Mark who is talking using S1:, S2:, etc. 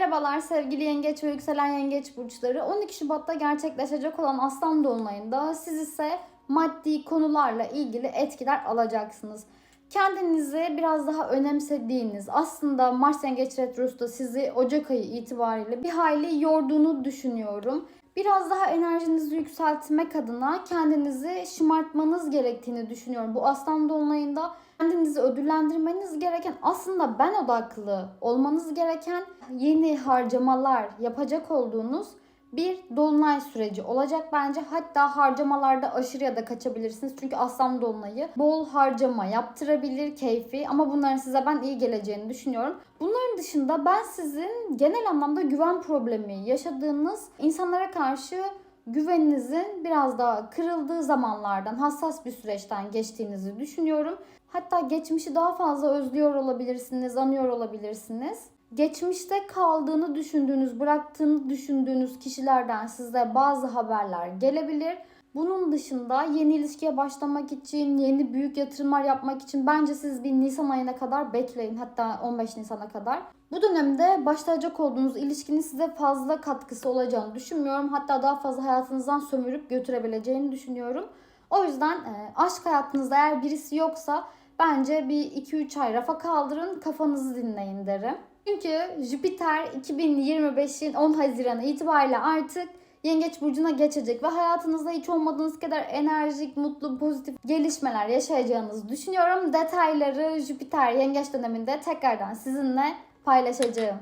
S1: Merhabalar sevgili yengeç ve yükselen yengeç burçları. 12 Şubat'ta gerçekleşecek olan Aslan Dolunay'ında siz ise maddi konularla ilgili etkiler alacaksınız. Kendinizi biraz daha önemsediğiniz, aslında Mars Yengeç Retrosu da sizi Ocak ayı itibariyle bir hayli yorduğunu düşünüyorum. Biraz daha enerjinizi yükseltmek adına kendinizi şımartmanız gerektiğini düşünüyorum. Bu Aslan Dolunay'ında kendinizi ödüllendirmeniz gereken aslında ben odaklı olmanız gereken yeni harcamalar yapacak olduğunuz bir dolunay süreci olacak bence. Hatta harcamalarda aşırıya da kaçabilirsiniz. Çünkü aslan dolunayı bol harcama yaptırabilir keyfi ama bunların size ben iyi geleceğini düşünüyorum. Bunların dışında ben sizin genel anlamda güven problemi yaşadığınız insanlara karşı güveninizin biraz daha kırıldığı zamanlardan, hassas bir süreçten geçtiğinizi düşünüyorum. Hatta geçmişi daha fazla özlüyor olabilirsiniz, anıyor olabilirsiniz. Geçmişte kaldığını düşündüğünüz, bıraktığını düşündüğünüz kişilerden size bazı haberler gelebilir. Bunun dışında yeni ilişkiye başlamak için, yeni büyük yatırımlar yapmak için bence siz bir Nisan ayına kadar bekleyin. Hatta 15 Nisan'a kadar. Bu dönemde başlayacak olduğunuz ilişkinin size fazla katkısı olacağını düşünmüyorum. Hatta daha fazla hayatınızdan sömürüp götürebileceğini düşünüyorum. O yüzden e, aşk hayatınızda eğer birisi yoksa bence bir 2-3 ay rafa kaldırın, kafanızı dinleyin derim. Çünkü Jüpiter 2025'in 10 Haziran itibariyle artık Yengeç burcuna geçecek ve hayatınızda hiç olmadığınız kadar enerjik, mutlu, pozitif gelişmeler yaşayacağınızı düşünüyorum. Detayları Jüpiter Yengeç döneminde tekrardan sizinle paylaşacağım.